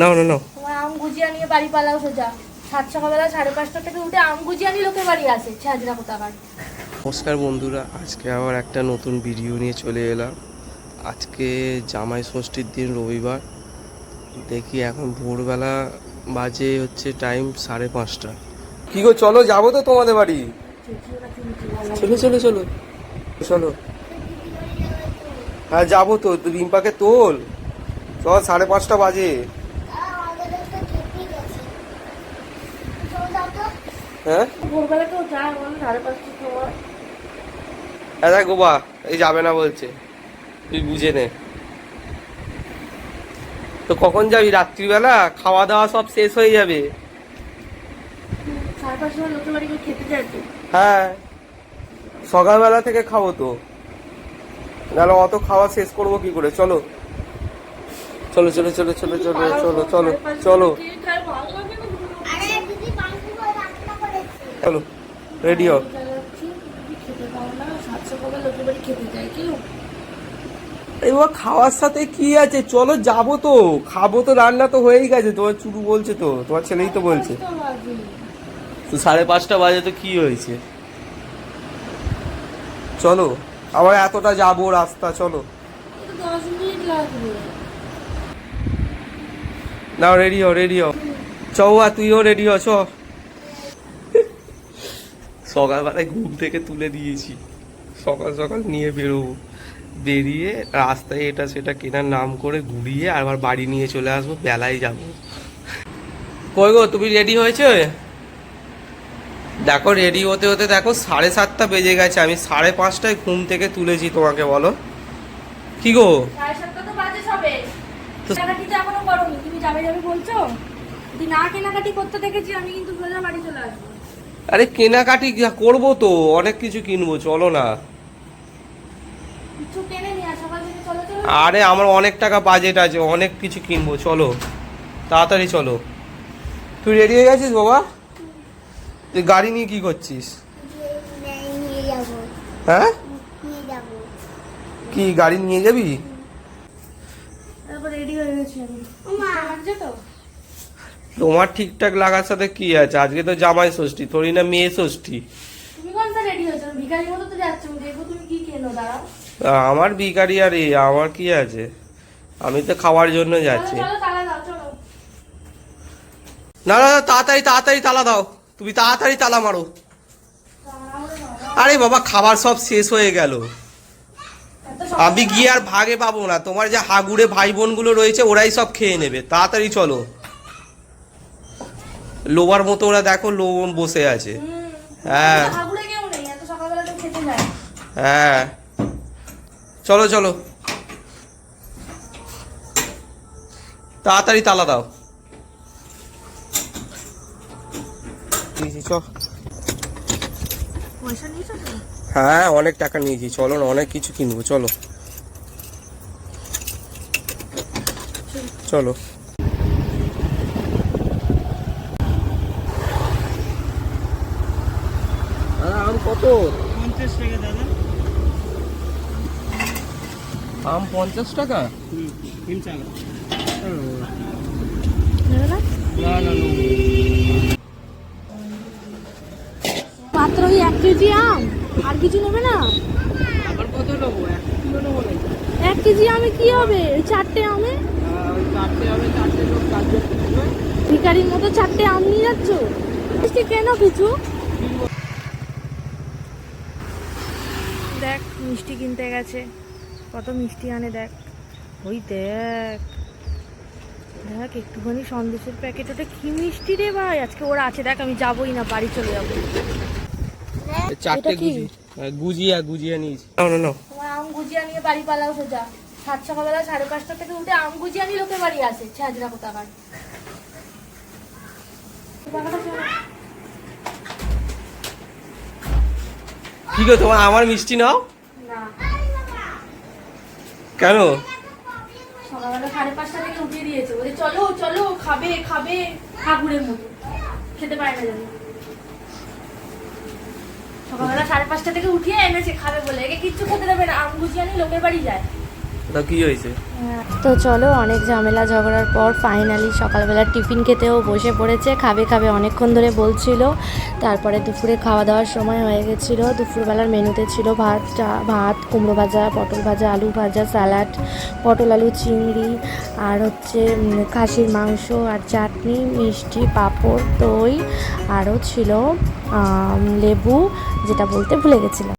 নাও না নাও। আম গুজিয়া নিয়ে বাড়ি পালাও সোজা। সাত সকালবেলা সাড়ে পাঁচটা থেকে উঠে আম গুজিয়া নিয়ে লোকের বাড়ি আসে ছাজরা কোথাকার নমস্কার বন্ধুরা আজকে আবার একটা নতুন ভিডিও নিয়ে চলে এলাম। আজকে জামাই ষষ্ঠীর দিন রবিবার। দেখি এখন ভোরবেলা বাজে হচ্ছে টাইম সাড়ে পাঁচটা। কি গো চলো যাব তো তোমাদের বাড়ি। চলো চলো চলো। চলো। হ্যাঁ যাব তো রিম্পাকে তোল। চল সাড়ে পাঁচটা বাজে। হ্যাঁ? ভোরবেলা কেউ যায় বলো সাড়ে পাঁচটা সময়। গোবা এই যাবে না বলছে। তুই বুঝে নে। তো কখন যাবি? রাত্রিবেলা? খাওয়া দাওয়া সব শেষ হয়ে যাবে। হ্যাঁ। সকালবেলা থেকে খাব তো। নাহলে অত খাওয়া শেষ করব কি করে? চলো। চলো চলো চলো চলো চলো চলো চলো চলো। চলো রেডি হও। বাবা, খাওয়ার সাথে কি আছে? চলো যাব তো। খাব তো, রান্না তো হয়েই গেছে। তোমার চুরু বলছে তো, তোমার ছেলেই তো বলছে। তো সাড়ে পাঁচটা বাজে তো কি হয়েছে? চলো, আবার এতটা যাব রাস্তা, চলো। নাও রেডি হও রেডি হও। চৌয়া তুইও রেডি হ চ সকালবেলায় ঘুম থেকে তুলে দিয়েছি। সকাল সকাল নিয়ে বেরোবো। বেরিয়ে রাস্তায় এটা সেটা কেনার নাম করে ঘুরিয়ে আবার বাড়ি নিয়ে চলে আসব, বেলায় যাব। কই গো, তুমি রেডি হয়েছে? দেখো রেডি হতে হতে দেখো, সাড়ে সাতটা বেজে গেছে। আমি সাড়ে পাঁচটায় ঘুম থেকে তুলেছি তোমাকে, বলো। কি গো? না কেনাকাটি করতে দেখেছি, আমি কিন্তু বাড়ি চলে আসব। আরে কেনাকাটি যা- করব তো অনেক কিছু কিনবো চলো না। আরে আমার অনেক টাকা বাজেট আছে অনেক কিছু কিনবো চলো। তাড়াতাড়ি চলো। তুই রেডি হয়ে গেছিস বাবা? তুই গাড়ি নিয়ে কি করছিস? হ্যাঁ? কি গাড়ি নিয়ে যাবি? রেডি হয়ে গেছি আমি। তোমার ঠিকঠাক লাগার সাথে কি আছে? আজকে তো জামাই ষষ্ঠী থরি না মেয়ে ষষ্ঠী? আমার বিকারি আর এ আমার কি আছে? আমি তো খাওয়ার জন্য যাচ্ছি। না না, তাড়াতাড়ি তাড়াতাড়ি তালা দাও। তুমি তাড়াতাড়ি তালা মারো। আরে বাবা খাবার সব শেষ হয়ে গেল। আমি গিয়ে আর ভাগে পাবো না। তোমার যে হাগুড়ে ভাই বোনগুলো রয়েছে ওরাই সব খেয়ে নেবে। তাড়াতাড়ি চলো। লোবার মতো ওরা দেখো লো বসে আছে। হ্যাঁ। হ্যাঁ। চলো চলো। তাড়াতাড়ি তালা দাও। হ্যাঁ অনেক টাকা নিয়েছি। চলো না অনেক কিছু কিনবো চলো। চলো। আম পঞ্চাশ টাকা দাদা। আম পঞ্চাশ টাকা? না না এক কেজি আম। আর কিছু নেবে না? আবার কত নেব? এক কিলো নেব এক কেজি আমে কি হবে? চারটে আমে? ওই চারটে হবে চারটে লোক কাজ করতে মতো চারটে আম নিয়ে যাচ্ছ? কেন কিছু? মিষ্টি কিনতে গেছে। কত মিষ্টি আনে দেখ। ওই দেখ। দেখ একটুখানি সন্দেশের প্যাকেট ওটা কি মিষ্টি রে ভাই? আজকে ওরা আছে দেখ আমি যাবোই না বাড়ি চলে যাব। চারটে গুজি। হ্যাঁ, গুজিয়া গুজিয়া নিয়েছি। না না না। আম গুজিয়া নিয়ে বাড়ি পালাও সোজা। সাত সকালবেলা সাড়ে পাঁচটা থেকে উঠে আম গুজিয়া নিয়ে লোকের বাড়ি আসে কোথাকার কি গো তোমার আমার মিষ্টি নাও? কেন? সকালবেলা সাড়ে পাঁচটা থেকে উঠিয়ে দিয়েছে। বলে চলো চলো, খাবে খাবে, ঠাকুরের মতো। খেতে পারে না জানি। সকালবেলা সাড়ে পাঁচটা থেকে উঠিয়ে এনেছে, খাবে বলে। একে কিচ্ছু খেতে দেবে না, আম আনি, লোকের বাড়ি যায়। তা কি হয়েছে? তো চলো, অনেক ঝামেলা ঝগড়ার পর ফাইনালি সকালবেলা টিফিন খেতেও বসে পড়েছে, খাবে খাবে অনেকক্ষণ ধরে বলছিল। তারপরে দুপুরে খাওয়া দাওয়ার সময় হয়ে গেছিল, দুপুরবেলার মেনুতে ছিল ভাত চা- ভাত, কুমড়ো ভাজা, পটল ভাজা, আলু ভাজা স্যালাড পটল আলু চিংড়ি, আর হচ্ছে খাসির মাংস আর চাটনি, মিষ্টি, পাঁপড়, দই, আরও ছিল লেবু, যেটা বলতে ভুলে গেছিলাম।